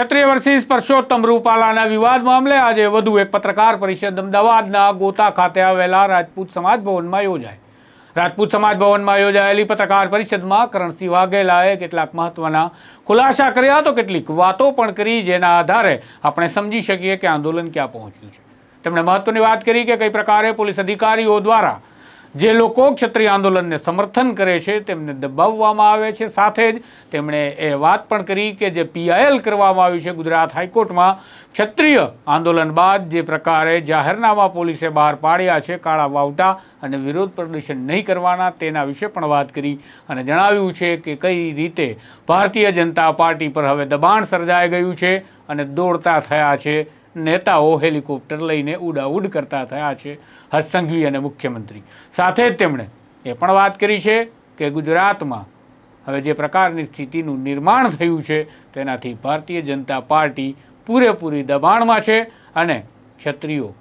ક્ષત્રિય વર્સિસ પરસોત્તમ રૂપાલાના વિવાદ મામલે આજે વધુ એક પત્રકાર પરિષદ અમદાવાદના ગોતા ખાતે આવેલા રાજપૂત સમાજ ભવનમાં યોજાઈ રાજપૂત સમાજ ભવનમાં યોજાયેલી પત્રકાર પરિષદમાં કરણસિંહ વાઘેલાએ કેટલાક મહત્વના ખુલાસા કર્યા તો કેટલીક વાતો પણ કરી, જેના આધારે આપણે સમજી શકીએ કે આંદોલન ક્યાં પહોંચ્યું છે. તેમણે મહત્વની વાત કરી કે કઈ પ્રકારે પોલીસ અધિકારીઓ દ્વારા જે લોકો ક્ષત્રિય આંદોલનને સમર્થન કરે છે તેમને દબાવવામાં આવે છે. સાથે જ તેમણે એ વાત પણ કરી કે જે પીઆઈએલ કરવામાં આવ્યું છે ગુજરાત હાઈકોર્ટમાં, ક્ષત્રિય આંદોલન બાદ જે પ્રકારે જાહેરનામા પોલીસે બહાર પાડ્યા છે, કાળા વાવટા અને વિરોધ પ્રદર્શન નહીં કરવાના તેના વિશે પણ વાત કરી અને જણાવ્યું છે કે કઈ રીતે ભારતીય જનતા પાર્ટી પર હવે દબાણ સર્જાઈ ગયું છે અને દોડતા થયા છે નેતાઓ હેલિકોપ્ટર લઈને ઉડાઉડ કરતા થયા છે હર્ષસંઘવી અને મુખ્યમંત્રી. સાથે જ તેમણે એ પણ વાત કરી છે કે ગુજરાતમાં હવે જે પ્રકારની સ્થિતિનું નિર્માણ થયું છે, તેનાથી ભારતીય જનતા પાર્ટી પૂરેપૂરી દબાણમાં છે અને ક્ષત્રિયો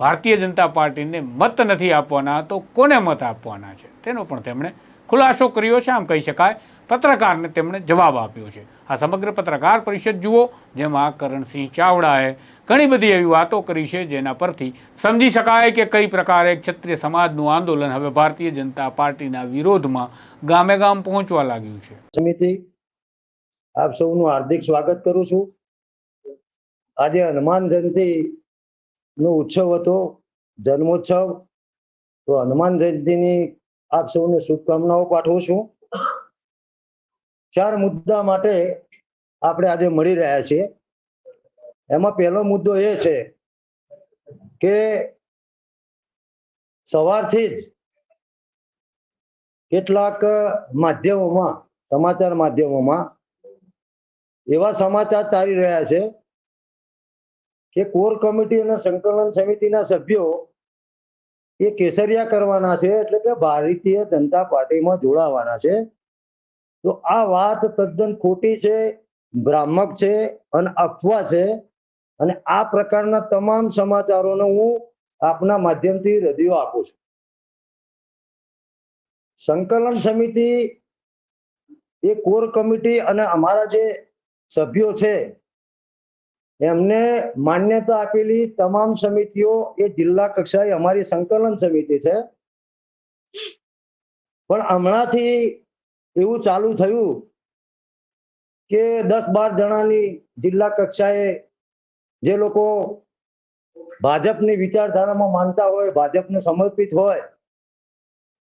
ભારતીય જનતા પાર્ટીને મત નથી આપવાના તો કોને મત આપવાના છે? તેનો પણ તેમણે ખુલાસો કર્યો છે. આમ કહી શકાય પત્રકારને તેમણે જવાબ આપ્યો છે. આ સમગ્ર પત્રકાર પરિષદ જુઓ, જેમાં કરણસિંહ ચાવડાએ ઘણી બધી એવી વાતો કરી છે, જેના પરથી સમજી શકાય કે કઈ પ્રકારે ક્ષત્રિય સમાજનું આંદોલન હવે ભારતીય જનતા પાર્ટીના વિરોધમાં ગામે ગામ પહોંચવા લાગ્યું છે. સમિતિ, આપ સૌનું હાર્દિક સ્વાગત કરું છું. આજે હનુમાન જયંતિ નો ઉત્સવ હતો, જન્મોત્સવ. તો હનુમાન જયંતિની આપ સૌને શુભકામનાઓ પાઠવું છું. ચાર મુદ્દા માટે આપણે આજે મળી રહ્યા છીએ. એમાં પહેલો મુદ્દો એ છે કે સવારથી જ કેટલાક માધ્યમોમાં, સમાચાર માધ્યમોમાં એવા સમાચાર ચાલી રહ્યા છે કે કોર કમિટી અને સંકલન સમિતિના સભ્યો એ કેસરિયા કરવાના છે, એટલે કે ભારતીય જનતા પાર્ટીમાં જોડાવાના છે. તો આ વાત તદ્દન ખોટી છે, ભ્રામક છે અને અફવા છે. અને આ પ્રકારના તમામ સમાચારોને હું આપના માધ્યમથી રદિયો આપું છું. સંકલન સમિતિ એ કોર કમિટી અને અમારા જે સભ્યો છે, એમને માન્યતા આપેલી તમામ સમિતિઓ એ જિલ્લા કક્ષાએ અમારી સંકલન સમિતિ છે. પણ હમણાંથી એવું ચાલુ થયું કે દસ બાર જણાની જિલ્લા કક્ષાએ જે લોકો ભાજપની વિચારધારામાં માનતા હોય, ભાજપને સમર્પિત હોય,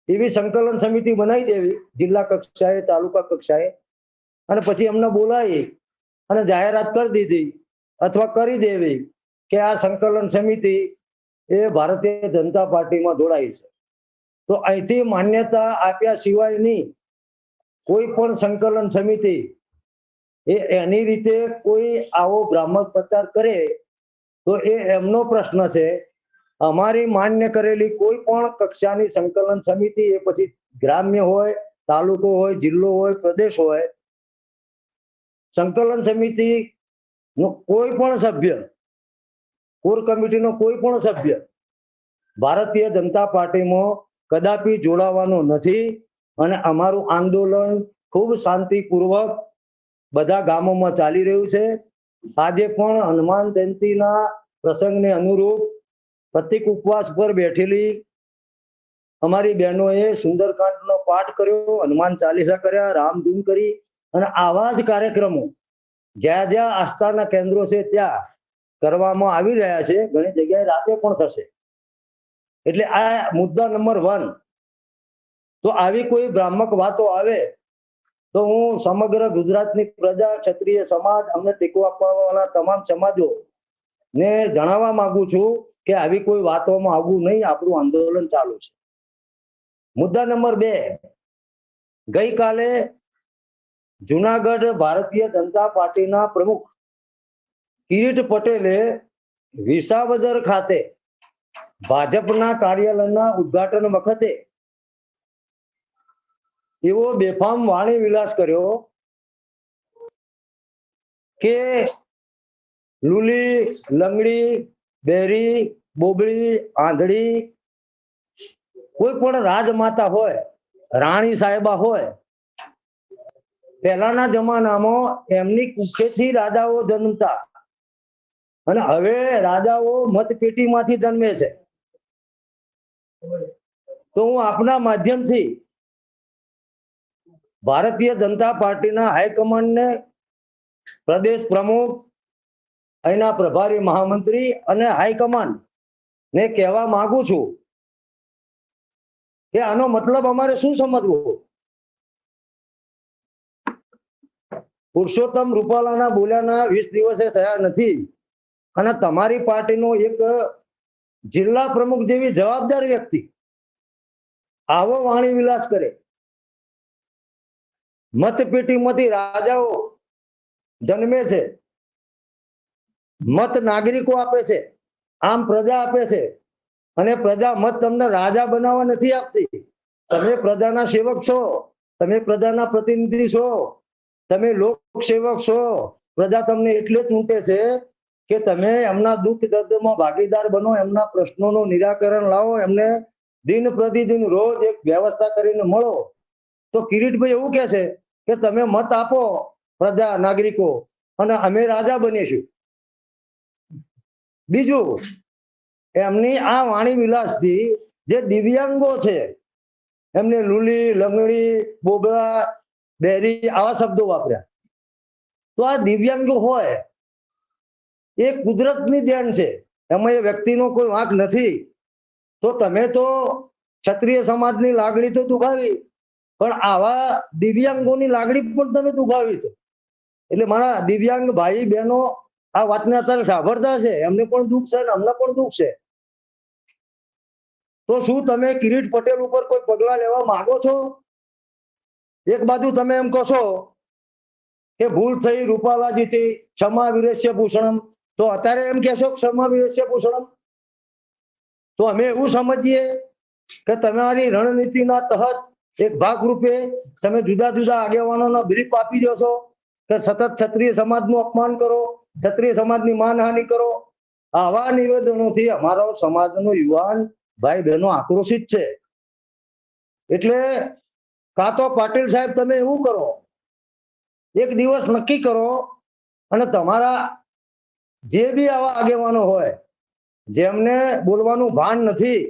એવી સંકલન સમિતિ બનાવી દેવી જિલ્લા કક્ષાએ, તાલુકા કક્ષાએ અને પછી એમને બોલાવી અને જાહેરાત કરી દીધી અથવા કરી દેવી કે આ સંકલન સમિતિ એ ભારતીય જનતા પાર્ટીમાં જોડાઈ છે. તો અહીંથી માન્યતા આપ્યા સિવાયની કોઈ પણ સંકલન સમિતિ એ એની રીતે કોઈ આવો ભ્રામક પ્રચાર કરે, તો એ એમનો પ્રશ્ન છે, અમારી માન્ય કરેલી કોઈ પણ કક્ષાની સંકલન સમિતિ એ પછી ગ્રામ્ય હોય, તાલુકો હોય, જિલ્લો હોય, પ્રદેશ હોય, સંકલન સમિતિ નો કોઈ પણ સભ્ય, કોર કમિટીનો કોઈ પણ સભ્ય ભારતીય જનતા પાર્ટીમાં કદાપી જોડાવાનો નથી. અને અમારું આંદોલન ખૂબ શાંતિપૂર્વક બધા ગામોમાં ચાલી રહ્યું છે. આજે પણ હનુમાન જયંતિના પ્રસંગને અનુરૂપ પ્રતિક ઉપવાસ પર બેઠેલી અમારી બહેનોએ સુંદરકાંડનો પાઠ કર્યો, હનુમાન ચાલીસા કર્યા રામધૂન કરી અને આવા જ કાર્યક્રમો જ્યાં જ્યાં આસ્થાના કેન્દ્રો છે ત્યાં કરવામાં આવી રહ્યા છે. ઘણી જગ્યાએ રાતે પણ થશે. એટલે આ મુદ્દા નંબર વન તો આવી કોઈ ભ્રામક વાતો આવે, તો હું સમગ્ર ગુજરાતની પ્રજા, ક્ષત્રિય સમાજ, અમને ટેકો આપવાવાળા તમામ સમાજો ને જણાવવા માંગુ છું કે આવી કોઈ વાતોમાં આવવું નહીં, આપણું આંદોલન ચાલુ છે. મુદ્દા નંબર બે, ગઈકાલે જુનાગઢ ભારતીય જનતા પાર્ટીના પ્રમુખ કિરીટ પટેલે વિસાવદર ખાતે ભાજપના કાર્યાલયના ઉદ્ઘાટન વખતે એવો બેફામ વાણી વિલાસ કર્યો કે લુલી, લંગડી, બેરી બોબડી આંધળી કોઈ પણ રાજમાતા હોય, રાણી સાહેબા હોય, પહેલાના જમાનામાં એમની કુખેથી રાજાઓ જન્મતા અને હવે રાજાઓ મતપેટીમાંથી જન્મે છે. તો હું આપના માધ્યમથી ભારતીય જનતા પાર્ટીના હાઈકમાન્ડને પ્રદેશ પ્રમુખ, અહીંના પ્રભારી મહામંત્રી અને હાઈકમાન્ડ ને કહેવા માંગુ છું કે આનો મતલબ અમારે શું સમજવો? પુરુષોત્તમ રૂપાલાના બોલ્યાના વીસ દિવસે થયા નથી અને તમારી પાર્ટીનો એક જિલ્લા પ્રમુખ જેવી જવાબદાર વ્યક્તિ આવો વાણી વિલાસ કરે. મતપેટીમાંથી રાજાઓ જન્મે છે. મત નાગરિકો આપે છે. આમ પ્રજા આપે છે. અને પ્રજા મત તમને રાજા બનાવવા નથી આપતી. તમે પ્રજાના સેવક છો. તમે પ્રજાના પ્રતિનિધિ છો. તમે લોકસેવક છો. પ્રજા તમને એટલે જ મૂકે છે કે તમે એમના દુઃખ દર્દમાં ભાગીદાર બનો, એમના પ્રશ્નોનું નિરાકરણ લાવો, એમને દિન પ્રતિદિન રોજ એક વ્યવસ્થા કરીને મળો. તો કિરીટભાઈ એવું કે છે કે તમે મત આપો પ્રજા નાગરિકો અને અમે રાજા બનીશું. બીજું, એમની આ વાણી વિલાસથી જે દિવ્યાંગો છે, એમને લુલી, લંગડી, બોબરા, બેરી આવા શબ્દો વાપર્યા. તો આ દિવ્યાંગો હોય, એ કુદરતની દેન છે, એમાં એ વ્યક્તિનો કોઈ વાંક નથી. તો તમે તો ક્ષત્રિય સમાજની લાગણી તો દુભાવી. પણ આવા દિવ્યાંગોની લાગણી પણ તમે દુભાવી છે. એટલે મારા દિવ્યાંગ ભાઈ બહેનો આ વાતને અત્યારે સાંભળતા છે, એમને પણ દુઃખ છે અને અમને પણ દુઃખ છે. તો શું તમે કિરીટ પટેલ ઉપર કોઈ પગલા લેવા માંગો છો? એક બાજુ તમે એમ કહો કે ભૂલ થઈ રૂપાલાજીથી ક્ષમા વિરેશ્ય ભૂષણમ. તો અત્યારે એમ કહેશો ક્ષમા વિરેશ્ય ભૂષણમ? તો અમે એવું સમજીએ કે તમારી રણનીતિના તહત એક ભાગરૂપે તમે જુદા જુદા આગેવાનોના બ્રીફ આપી દો છો કે સતત ક્ષત્રિય સમાજનું અપમાન કરો, ક્ષત્રિય સમાજની માનહાનિ કરો. આવા નિવેદનોથી અમારો સમાજનો યુવાન ભાઈ બહેનો આક્રોશિત છે. એટલે કાં તો પાટીલ સાહેબ તમે એવું કરો, એક દિવસ નક્કી કરો અને તમારા જે બી આવા આગેવાનો હોય, જેમને બોલવાનું ભાન નથી,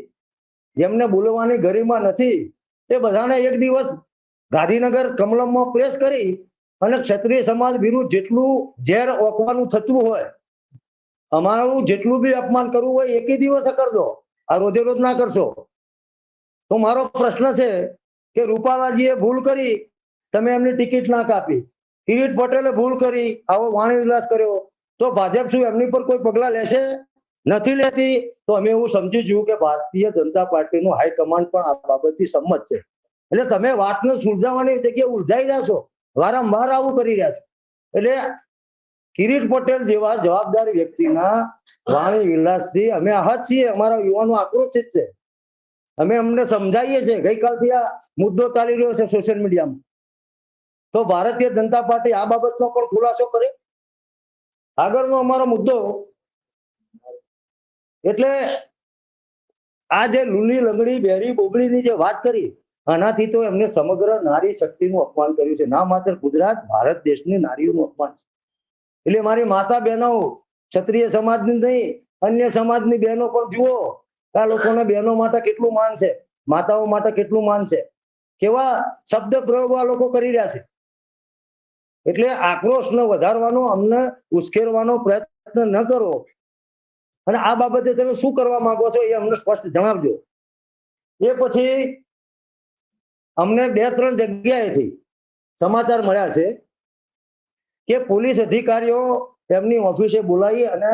જેમને બોલવાની ગરિમા નથી એ બધાને એક દિવસ ગાંધીનગર કમલમમાં પ્રેસ કરી અને ક્ષત્રિય સમાજ વિરુદ્ધ જેટલું ઝેર ઓકવાનું થતું હોય, અમારું જેટલું બી અપમાન કરવું હોય, એકે દિવસે કરજો. આ રોજે રોજ ના કરશો. તો મારો પ્રશ્ન છે કે રૂપાલાજીએ ભૂલ કરી, તમે એમની ટિકિટ ના કાપી. કિરીટ પટેલે ભૂલ કરી, આવો વાણી વિલાસ કર્યો. તો ભાજપ શું એમની પર કોઈ પગલા લેશે? નથી લેતી. તો અમે એવું સમજી જયું કે ભારતીય જનતા પાર્ટીનું હાઈકમાન્ડ પણ આ બાબતથી સંમત છે. એટલે તમે વાતને સુલઝાવવાની જગ્યાએ ઉલઝાઈ રહ્યા છો. વારંવાર આવું કરી રહ્યા છો. એટલે કિરીટ પટેલ જેવા જવાબદાર વ્યક્તિના વાણી વિલાસથી અમે આહત છીએ. અમારા યુવાનો આક્રોશિત છે. અમે અમને સમજાવીએ છીએ. ગઈકાલથી આ મુદ્દો ચાલી રહ્યો છે સોશિયલ મીડિયામાં. તો ભારતીય જનતા પાર્ટી આ બાબતનો પણ ખુલાસો કરે? આગળનો અમારો મુદ્દો એટલે આ જે લુલી લંગડી, બેરી, બોબડીની જે વાત કરી, આનાથી તો એમને સમગ્ર નારી શક્તિનું અપમાન કર્યું છે. ના માત્ર ગુજરાત, ભારત દેશની નારીઓનું અપમાન છે. એટલે મારી માતા બહેનો, ક્ષત્રિય સમાજની નહીં, અન્ય સમાજની બહેનો પણ જુઓ, આ લોકોને બહેનો માટે કેટલું માન છે, માતાઓ માટે કેટલું માન છે. કેવા શબ્દ પ્રયોગો આ લોકો કરી રહ્યા છે. એટલે આક્રોશને વધારવાનો, અમને ઉશ્કેરવાનો પ્રયત્ન ન કરો. અને આ બાબતે તમે શું કરવા માંગો છો એ અમને સ્પષ્ટ જણાવજો. એ પછી અમને બે ત્રણ જગ્યાએથી સમાચાર મળ્યા છે કે પોલીસ અધિકારીઓ તેમની ઓફિસે બોલાવી અને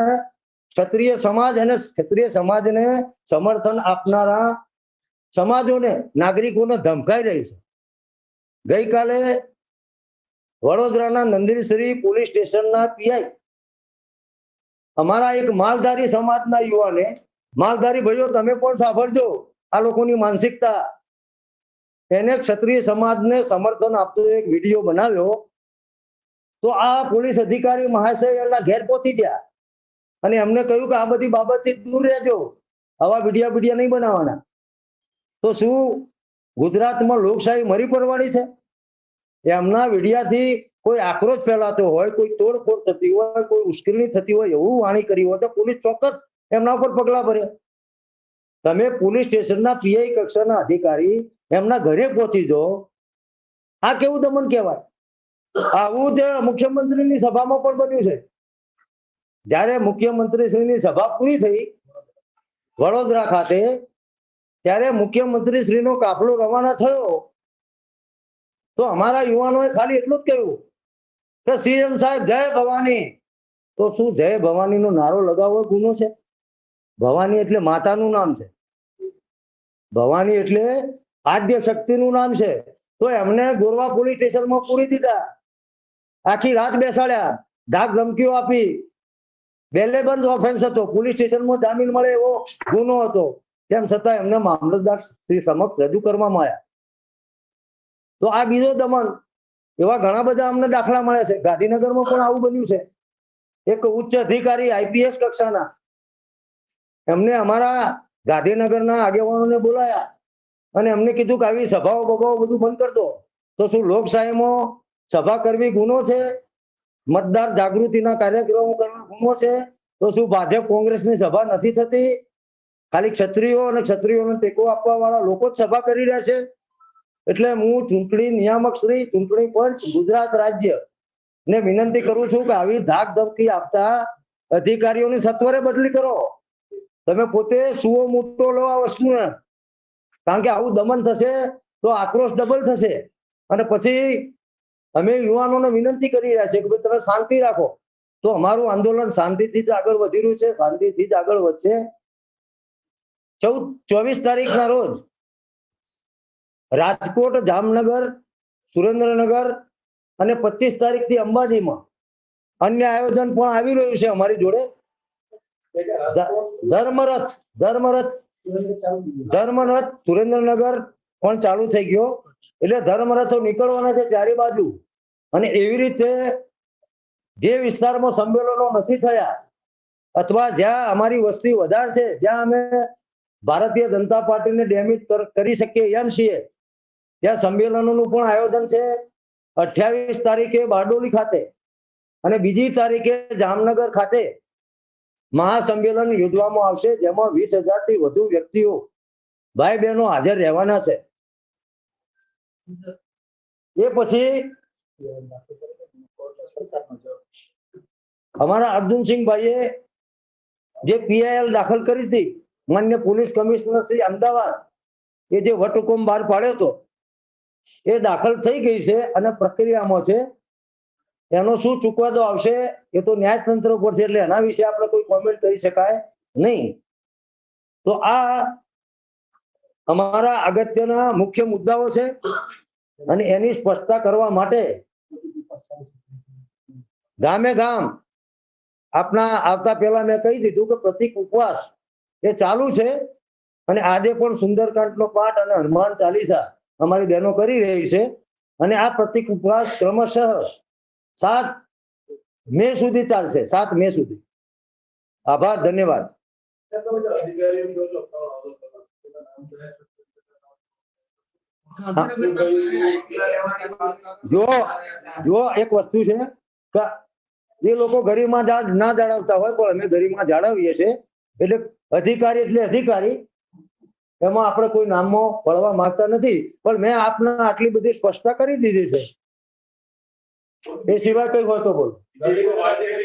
ક્ષત્રિય સમાજ અને ક્ષત્રિય સમાજને સમર્થન આપનારા સમાજોને, નાગરિકોને ધમકાઈ રહી છે. ગઈકાલે વડોદરાના નંદીશ્રી પોલીસ સ્ટેશનના પીઆઈ અમારા એક માલધારી સમાજના યુવાને, માલધારી ભાઈઓ, તમે પણ સાંભળજો આ લોકોની માનસિકતા. એને ક્ષત્રિય સમાજને સમર્થન આપતો એક વીડિયો બનાવ્યો. તો આ પોલીસ અધિકારી મહાશય ઘેર પહોંચી ગયા. અને એમને કહ્યું કે આ બધી બાબતથી દૂર રહેજો. આવા વિડીયા વિડીયા નહીં બનાવવાના. તો શું ગુજરાતમાં લોકશાહી મરી પડવાની છે? એમના વિડિયાથી કોઈ આક્રોશ ફેલાતો હોય, કોઈ તોડફોડ થતી હોય, કોઈ ઉશ્કેરણી થતી હોય, એવું વાણી કરી હોય તો પોલીસ ચોક્કસ એમના ઉપર પગલા ભરે. તમે પોલીસ સ્ટેશનના પીઆઈ કક્ષાના અધિકારી એમના ઘરે પહોંચી જો આ કેવું દમન કહેવાય? આવું જે મુખ્યમંત્રીની સભામાં પણ બન્યું છે. જ્યારે મુખ્યમંત્રીશ્રીની સભા પૂરી થઈ વડોદરા ખાતે, ત્યારે મુખ્યમંત્રીશ્રીનો કાફલો રવાના થયો. તો અમારા યુવાનોએ ખાલી એટલું જ કહ્યું. કે સીએમ સાહેબ, જય ભવાની. તો શું જય ભવાનીનો નારો લગાવવો ગુનો છે? ભવાની એટલે માતાનું નામ છે. ભવાની એટલે આદ્ય શક્તિનું નામ છે. તો એમને ગોરવા પોલીસ સ્ટેશનમાં પૂરી દીધા. આખી રાત બેસાડ્યા. ધાક ધમકીઓ આપી. બેલેબંધ ઓફેન્સ હતો. પોલીસ સ્ટેશનમાં જામીન મળે એવો ગુનો હતો. તેમ છતાં એમને મામલતદાર શ્રી સમક્ષ રજૂ કરવામાં આવ્યા. તો આ બીજો દમન એવા ઘણા બધા અમને દાખલા મળે છે. ગાંધીનગરમાં પણ આવું બન્યું છે. એક ઉચ્ચ અધિકારી આઈપીએસ કક્ષાના. એમને અમારા ગાંધીનગરના આગેવાનોને બોલાયા અને એમને કીધું કે આવી સભાઓ બભાઓ બધું બંધ કરી દો. તો શું લોકશાહીમાં સભા કરવી ગુનો છે? મતદાર જાગૃતિના કાર્યક્રમો કરવા ગુનો છે? તો શું ભાજપ કોંગ્રેસની સભા નથી થતી? ખાલી ક્ષત્રિયો અને ક્ષત્રિયોને ટેકો આપવા વાળા લોકો જ સભા કરી રહ્યા છે? એટલે હું ચૂંટણી નિયામક શ્રી, ચૂંટણી પંચ, ગુજરાત રાજ્ય ને વિનંતી કરું છું કે આવી ધાક ધમકી આપતા અધિકારીઓની સત્વરે બદલી કરો. તમે પોતે સુઓ મોટો લો આ વસ્તુને. કારણ કે આવું દમન થશે તો આક્રોશ ડબલ થશે. અને પછી અમે યુવાનોને વિનંતી કરી રહ્યા છીએ કે ભાઈ તમે શાંતિ રાખો. તો અમારું આંદોલન શાંતિથી જ આગળ વધી રહ્યું છે, શાંતિથી જ આગળ વધશે. ચૌદ, ચોવીસ તારીખના રોજ રાજકોટ, જામનગર, સુરેન્દ્રનગર અને પચીસ તારીખથી અંબાજીમાં. અન્ય આયોજન પણ આવી રહ્યું છે અમારી જોડે. ધર્મરથ ધર્મરથ ધર્મરથ સુરેન્દ્રનગર પણ ચાલુ થઈ ગયો. એટલે ધર્મરથો નીકળવાના છે ચારે બાજુ. અને એવી રીતે જે વિસ્તારમાં સંમેલનો નથી થયા અથવા જ્યાં અમારી વસ્તી વધારે છે, જ્યાં અમે ભારતીય જનતા પાર્ટીને ડેમેજ કરી શકીએ એમ છીએ ત્યાં સંમેલનોનું પણ આયોજન છે. અઠ્યાવીસ તારીખે બારડોલી ખાતે અને બીજી તારીખે જામનગર ખાતે મહાસંમેલન યોજવામાં આવશે, જેમાં વીસથી વધુ વ્યક્તિઓ ભાઈ બહેનો હાજર રહેવાના છે. એ પછી અમારા અર્જુનસિંહભાઈએ જે પીઆઈએલ દાખલ કરી હતી, માન્ય પોલીસ કમિશનર શ્રી અમદાવાદ, એ જે વટહુકમ બહાર પાડ્યો હતો એ દાખલ થઈ ગઈ છે અને પ્રક્રિયામાં છે. એનો શું ચુકાદો આવશે એ તો ન્યાયતંત્ર ઉપર છે એટલે એના વિશે આપણે કોઈ કોમેન્ટ કરી શકાય નહીં. તો આ અમારા અગત્યના મુખ્ય મુદ્દાઓ છે અને એની સ્પષ્ટતા કરવા માટે ગામે ગામ આપના આવતા પહેલા મેં કહી દીધું કે પ્રતિક ઉપવાસ એ ચાલુ છે અને આજે પણ સુંદરકાંડનો પાઠ અને હનુમાન ચાલીસા અમારી બહેનો કરી રહી છે અને આ પ્રતિક ઉપવાસ ક્રમશઃ સાત મે સુધી ચાલશે, સાત મે સુધી. આભાર, ધન્યવાદ. જો જો એક વસ્તુ છે કે એ લોકો ગરિમા ના જાળવતા હોય, પણ અમે ગરિમા જાળવીએ છીએ, એટલે અધિકારી એટલે અધિકારી એમાં આપણે કોઈ નામમાં વળવા માંગતા નથી. પણ મેં આપને આટલી બધી સ્પષ્ટતા કરી દીધી છે. એ સિવાય કઈ હોય તો બોલો. મોટા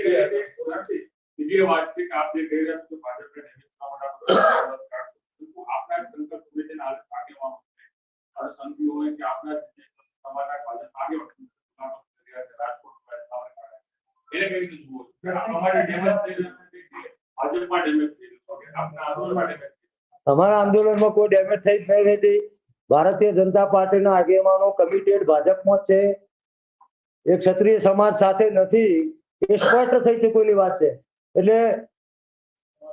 ભાજપમાં ડેમેજ રહ્યું આપના આંદોલનમાં છે? અમારા આંદોલનમાં કોઈ ડેમેજ થઈ જ નહીં હતી ભારતીય જનતા પાર્ટીના આગેવાનો કમિટેડ ભાજપમાં છે. એ ક્ષત્રિય સમાજ સાથે નથી. એ સ્પષ્ટ થઈ ચૂકેલી વાત છે. એટલે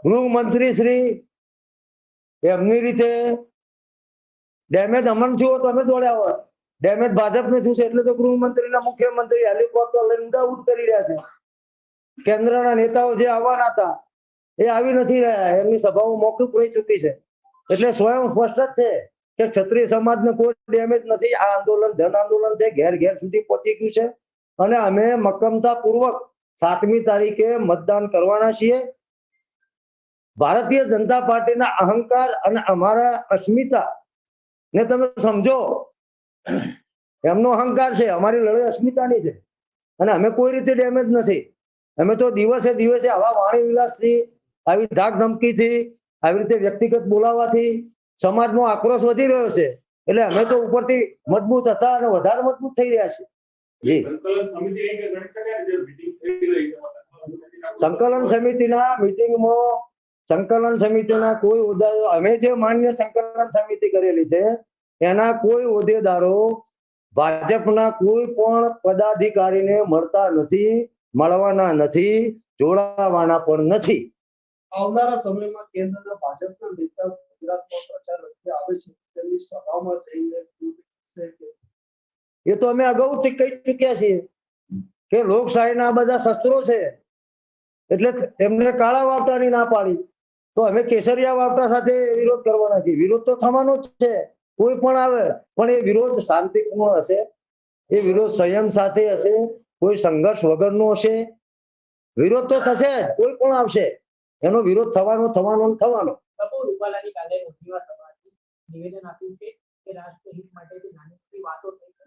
ગૃહમંત્રી શ્રી એમની રીતે ડેમેજ અમન થયું તો અમે દોડ્યા હોત ડેમેજ ભાજપને થયું છે એટલે તો ગૃહમંત્રીના મુખ્યમંત્રી હેલિકોપ્ટર લઈને ઉડાઉટ કરી રહ્યા છે. કેન્દ્રના નેતાઓ જે આવવાના હતા એ આવી નથી રહ્યા. એમની સભાઓ મોકૂફ રહી ચૂકી છે. એટલે સ્વયં સ્પષ્ટ જ છે કે ક્ષત્રિય સમાજને કોઈ ડેમેજ નથી. આ આંદોલન જન આંદોલન છે. ઘેર ઘેર સુધી પહોંચી ગયું છે. અને અમે મક્કમતા પૂર્વક સાતમી તારીખે મતદાન કરવાના છીએ. ભારતીય જનતા પાર્ટીના અહંકાર અને અમારા અસ્મિતા ને તમે સમજો, એમનો અહંકાર છે. અમારી લડાઈ અસ્મિતાની છે. અને અમે કોઈ રીતે ડેમેજ નથી. અમે તો દિવસે દિવસે આવા વાણી વિલાસથી આવી ધાક ધમકીથી, આવી રીતે વ્યક્તિગત બોલાવવાથી સમાજનો આક્રોશ વધી રહ્યો છે. એટલે અમે તો ઉપરથી મજબૂત હતા અને વધારે મજબૂત થઈ રહ્યા છે સંકલન સમિતિના મિટિંગમાં, સંકલન સમિતિના કોઈ હોદ્દેદારો અમે જે માન્ય સંકલન સમિતિ કરેલી છે, એના કોઈ હોદ્દેદારો ભાજપના કોઈ પણ પદાધિકારીને મળતા નથી, મળવાના નથી, જોડાવાના પણ નથી. આવનારા સમયમાં કેન્દ્રના ભાજપના નેતા ગુજરાતમાં પ્રચાર રસ્તે આવે છે, તેમની સભામાં જઈને એ તો અમે અગાઉ કહી ચુક્યા છીએ કે લોકશાહીના બધા શસ્ત્રો છે, એટલે એમને કાળા વાવટાની ના પાડી. તો અમે કેસરિયા વાવટા સાથે વિરોધ કરવાના છીએ. વિરોધ તો થવાનો જ છે, કોઈ પણ આવે, પણ એ વિરોધ શાંતિપૂર્ણ હશે, એ વિરોધ સંયમ સાથે હશે, કોઈ સંઘર્ષ વગરનો હશે. વિરોધ તો થશે જ, કોઈ પણ આવશે. એનો વિરોધ થવાનો થવાનો થવાનો. રૂપાલાની કાલે મોટીવા સભાથી નિવેદન આપ્યું છે કે રાષ્ટ્રહિત માટે જે નાની મોટી વાતો થઈ છે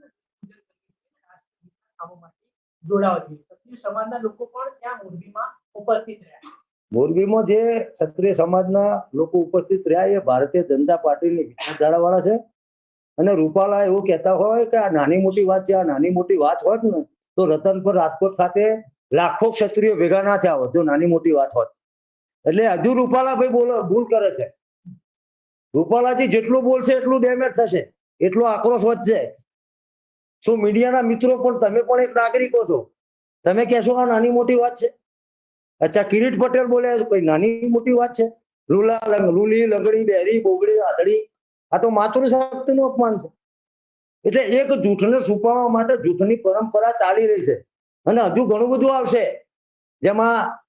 જોડાવા જોઈએ. ક્ષત્રિય સમાજના લોકો પણ ત્યાં મોરબીમાં ઉપસ્થિત રહ્યા મોરબીમાં જે ક્ષત્રિય સમાજના લોકો ઉપસ્થિત રહ્યા એ ભારતીય જનતા પાર્ટીની વિચારધારા વાળા છે. અને રૂપાલા એવું કહેતા હોય કે આ નાની મોટી વાત છે આ નાની મોટી વાત હોત ને તો રતનપુર રાજકોટ ખાતે લાખો ક્ષત્રિયો ભેગા ના થયા હોત જો નાની મોટી વાત હોત. એટલે હજુ રૂપાલા ભાઈ બોલો, ભૂલ કરે છે. રૂપાલાજી જેટલું બોલશે એટલું ડેમેજ થશે. એટલો આક્રોશ વધશે. શું મીડિયાના મિત્રો પણ તમે પણ એક નાગરિકો છો. તમે કહેશો આ નાની મોટી વાત છે? અચ્છા, કિરીટ પટેલ બોલ્યા છે, કોઈ નાની મોટી વાત છે? લુલા લુલી, લંગડી, બેરી બોગડી આધડી આ તો માતૃશક્તિનું અપમાન છે. એટલે એક જૂઠને છુપાવવા માટે જૂઠની પરંપરા ચાલી રહી છે. અને હજુ ઘણું બધું આવશે. જેમાં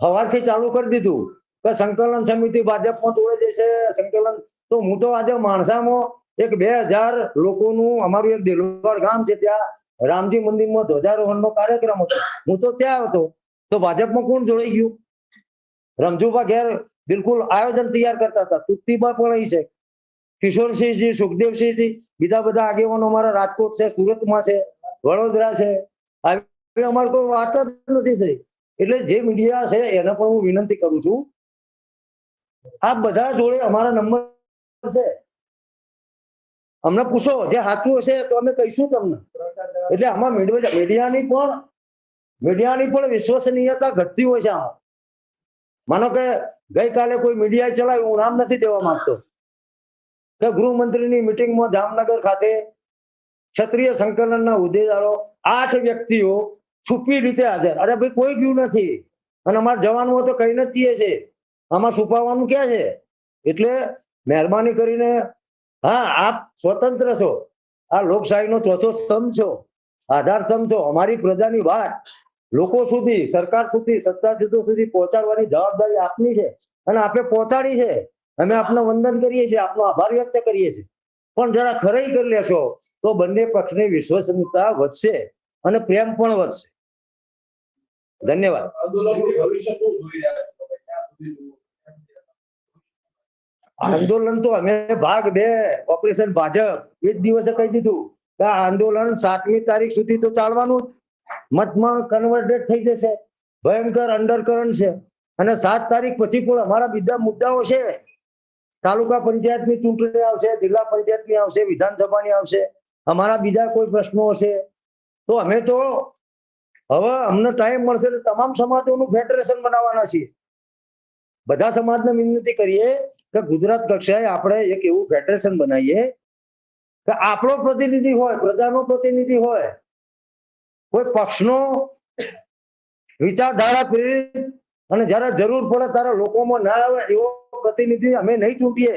સવારથી ચાલુ કરી દીધું કે સંકલન સમિતિ ભાજપમાં તોડે જશે સંકલન તો હું તો આજે માણસામાં એક બે હજાર લોકોનું અમારું એક દિલવાડ ગામ છે, ત્યાં રામજી મંદિરમાં ધ્વજારોહણનો કાર્યક્રમ હતો. હું તો ત્યાં હતો. તો ભાજપમાં કોણ જોડાઈ ગયું? રમજુભા ઘેર બિલકુલ આયોજન તૈયાર કરતા હતા. તુક્તિબા પણ અહીં છે. કિશોરસિંહજી, સુખદેવસિંહજી, બીજા બધા આગેવાનો અમારા રાજકોટ છે, સુરતમાં છે, વડોદરા છે. આવી અમારે કોઈ વાત જ નથી થઈ એટલે જે મીડિયા છે એને પણ હું વિનંતી કરું છું. આ બધા જોડે અમારા નંબર છે. અમને પૂછો, જે સાચું હશે તો અમે કહીશું તમને. એટલે આમાં મીડિયા મીડિયાની પણ મીડિયાની પણ વિશ્વસનીયતા ઘટતી હોય છે આમાં. માનો કે ગઈકાલે કોઈ મીડિયાએ ચલાવ્યું, હું નામ નથી દેવા માંગતો. કે ગૃહમંત્રીની મિટિંગમાં જામનગર ખાતે ક્ષત્રિય સંકલનના હોદ્દેદારો, આઠ વ્યક્તિઓ છુપી રીતે હાજર. અરે ભાઈ, કોઈ ગયું નથી. અને અમારે જવાનું હોય તો કઈ નથી છે. આમાં છુપાવવાનું ક્યાં છે? એટલે મહેરબાની કરીને, હા, આપ સ્વતંત્ર છો. આ લોકશાહીનો ચોથો સ્તંભ છો. આધાર સ્તંભ છો. અમારી પ્રજાની વાત લોકો સુધી, સરકાર સુધી, સત્તાધીશો સુધી પહોંચાડવાની જવાબદારી આપની છે. અને આપે પહોંચાડી છે. અમે આપને વંદન કરીએ છીએ, આપનો આભાર વ્યક્ત કરીએ છીએ. પણ જરા ખરાઈ કરી લેશો તો બંને પક્ષની વિશ્વસનીયતા વધશે. અને પ્રેમ પણ વધશે. ધન્યવાદ? આંદોલન તો અમે ભાગ બે, ઓપરેશન ભાજપ. એ જ દિવસે કહી દીધું કે આંદોલન સાતમી તારીખ સુધી તો ચાલવાનું. મતમાં કન્વર્ટેડ થઈ જશે. ભયંકર અંડરકરન્ટ છે. અને સાત તારીખ પછી પણ અમારા બીજા મુદ્દાઓ છે. તાલુકા પંચાયતની ચૂંટણી આવશે, જિલ્લા પંચાયતની આવશે, વિધાનસભાની આવશે. અમારા બીજા કોઈ પ્રશ્નો હશે. તો અમે તો હવે અમને ટાઈમ મળશે એટલે તમામ સમાજોનું ફેડરેશન બનાવવાના છીએ. બધા સમાજને વિનંતી કરીએ કે ગુજરાત કક્ષાએ આપણે એક એવું ફેડરેશન બનાવીએ કે આપણો પ્રતિનિધિ હોય, પ્રજાનો પ્રતિનિધિ હોય, કોઈ પક્ષનો વિચારધારા પ્રેરિત અને જ્યારે જરૂર પડે ત્યારે લોકોમાં ના આવે એવો પ્રતિનિધિ અમે નહીં ચૂંટીએ.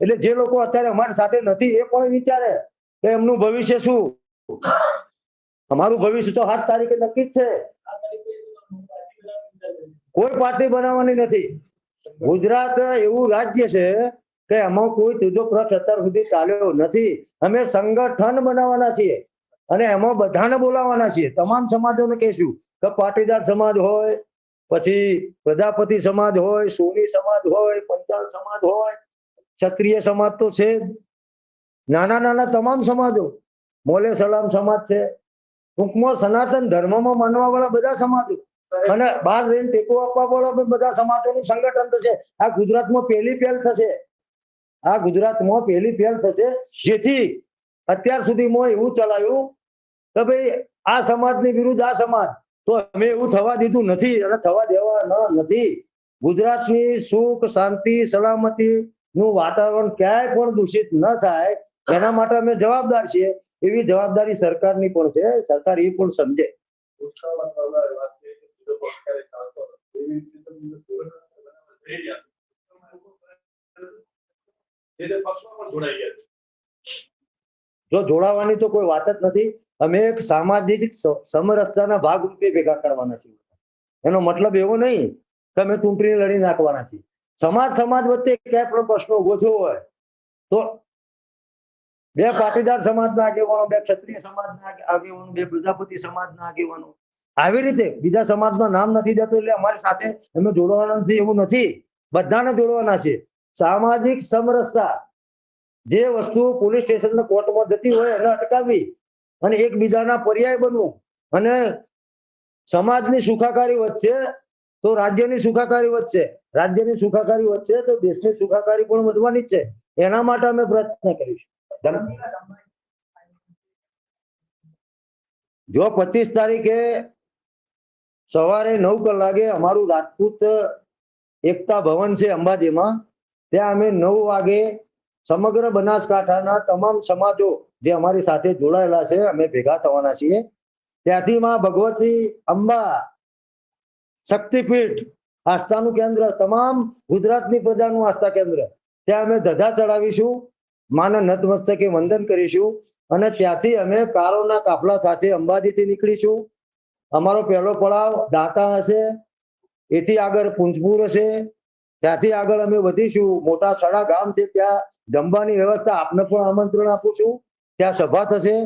એટલે જે લોકો અત્યારે અમારી સાથે નથી એ પણ વિચારે કે એમનું ભવિષ્ય શું? અમારું ભવિષ્ય તો સાત તારીખે નક્કી જ છે. કોઈ પાર્ટી બનાવવાની નથી. ગુજરાત એવું રાજ્ય છે કે એમાં કોઈ ત્રીજો પક્ષ અત્યાર સુધી ચાલ્યો નથી. અમે સંગઠન બનાવવાના છીએ અને એમાં બધાને બોલાવવાના છીએ. તમામ સમાજોને કહેશું કે પાટીદાર સમાજ હોય, પછી પ્રજાપતિ સમાજ હોય, સોની સમાજ હોય, પંચાલ સમાજ હોય, ક્ષત્રિય સમાજ તો છે નાના નાના તમામ સમાજો. મોલે સલામ સમાજ છે. ટૂંકમાં સનાતન ધર્મમાં માનવા વાળા બધા સમાજો. અને બહાર રહીને ટેકો આપવા વાળા બધા સમાજોનું સંગઠન થશે. આ ગુજરાતમાં પહેલી પહેલ થશે. આ ગુજરાતમાં પહેલી પહેલ થશે. જેથી અત્યાર સુધીમાં એવું ચલાવ્યું કે ભાઈ, આ સમાજની વિરુદ્ધ આ સમાજ. તો અમે એવું થવા દીધું નથી અને થવા દેવા નથી. ગુજરાતની સુખ, શાંતિ, સલામતી નું વાતાવરણ ક્યાંય પણ દૂષિત ન થાય. એના માટે અમે જવાબદાર છીએ. એવી જવાબદારી સરકારની પણ છે, સરકાર એ પણ સમજે. જો જોડાવાની તો કોઈ વાત જ નથી, અમે એક સામાજિક સમરસતાના ભાગ રૂપે ભેગા કરવાના છીએ એનો મતલબ એવો નહીં કે અમે ચૂંટણી લડી નાખવાના છીએ સમાજ સમાજ વચ્ચે ક્યાંય પણ પ્રશ્ન ઊભો થયો હોય, તો બે પાટીદાર સમાજના આગેવાનો, બે ક્ષત્રિય સમાજના આગેવાનો, બે પ્રજાપતિ સમાજના આગેવાનો. આવી રીતે બીજા સમાજ નામ નથી દેતો એટલે અમારી સાથે અમે જોડવાના નથી, એવું નથી. બધાને જોડવાના છે. સામાજિક સમરસતા. જે વસ્તુ પોલીસ સ્ટેશન કોર્ટમાં જતી હોય એને અટકાવવી અને એકબીજાના પર્યાય બનવું. અને સમાજની સુખાકારી વધશે તો રાજ્યની સુખાકારી વધશે. રાજ્યની સુખાકારી વધશે તો દેશની સુખાકારી પણ વધવાની જ છે. એના માટે અમે પ્રયત્ન કરીશું. ધન- જો પચીસ તારીખે સવારે નવ કલાકે અમારું રાજપૂત એકતા ભવન છે અંબાજીમાં, ત્યાં અમે નવ વાગે સમગ્ર બનાસકાંઠાના તમામ સમાજો જે અમારી સાથે જોડાયેલા છે, અમે ભેગા થવાના છીએ. ત્યાંથી માં ભગવતી અંબા શક્તિપીઠ આસ્થાનું કેન્દ્ર, તમામ ગુજરાતની પ્રજાનું આસ્થા કેન્દ્ર, ત્યાં અમે ધજા ચડાવીશું. માના નતમસ્તકે વંદન કરીશું અને ત્યાંથી અમે કારોના કાફલા સાથે અંબાજીથી નીકળીશું. અમારો પહેલો પડાવ દાંતા હશે, એથી આગળ પુંજપુર હશે, ત્યાંથી આગળ અમે વધીશું. મોટા સડા ગામ છે ત્યાં, જમવાની વ્યવસ્થા આપને પણ આમંત્રણ આપું છું. ત્યાં સભા થશે,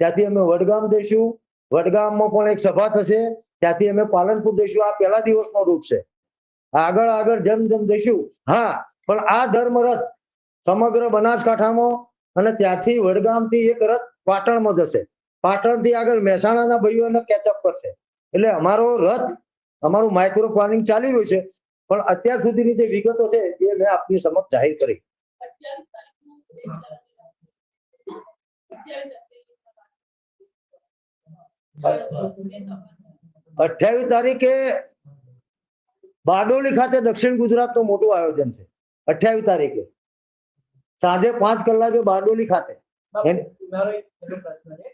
ત્યાંથી અમે વડગામ જઈશું. વડગામમાં પણ એક સભા થશે, ત્યાંથી અમે પાલનપુર જઈશું. આ પહેલા દિવસનો રૂપ છે. આગળ આગળ જેમ જેમ જઈશું. હા, પણ આ ધર્મ રથ સમગ્ર બનાસકાંઠામાં અને ત્યાંથી વડગામથી એક રથ પાટણમાં જશે. પાટણથી આગળ મહેસાણાના ભાઈઓને કેચઅપ કરશે એટલે અમારો રથ, અમારું માઇક્રો પ્લાનિંગ ચાલી રહ્યું છે. પણ અત્યાર સુધીની જે વિગતો છે એ મેં આપની સમક્ષ જાહેર કરી. અઠ્યાવીસ તારીખે બારડોલી ખાતે દક્ષિણ ગુજરાતનું મોટું આયોજન છે. અઠ્યાવીસ તારીખે. સાંજે પાંચ કલાકે બારડોલી ખાતે. મારો એક છેલ્લો પ્રશ્ન છે.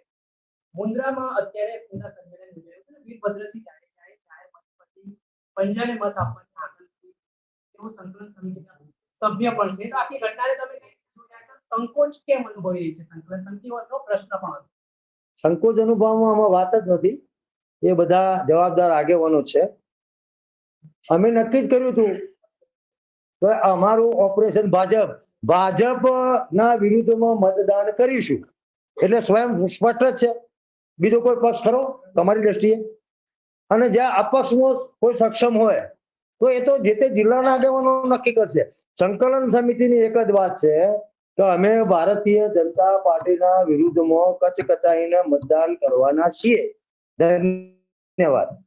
મુન્દ્રામાં અત્યારે સેના સંમેલન યોજાયું વીરભદ્રસિંહ જાડેજાએ જાહેર મંચ પંજાને મત આપવાની આગળ એવું સંકલન સમિતિના સભ્ય પણ છે. તો આખી ઘટનાને તમે? સંકોચ કેમ અનુભવી રહી છે? સંકલન સમિતિનો પ્રશ્ન પણ હતો. સંકોચ અનુભવમાં આમાં વાત જ નથી. એ બધા જવાબદાર આગેવાનો છે. અમે નક્કી જ કર્યું હતું કે અમારું ઓપરેશન ભાજપ ભાજપ, ના વિરુદ્ધમાં મતદાન કરીશું. એટલે સ્વયં સ્પષ્ટ છે. બીજો કોઈ પક્ષ ખરો? તમારી દ્રષ્ટિએ. અને જ્યાં અપક્ષમાં કોઈ સક્ષમ હોય, તો એ તો જે તે જિલ્લાના આગેવાનો નક્કી કરશે. સંકલન સમિતિની એક જ વાત છે કે અમે ભારતીય જનતા પાર્ટીના વિરુદ્ધમાં કચકચાઈને મતદાન કરવાના છીએ. ધન્યવાદ.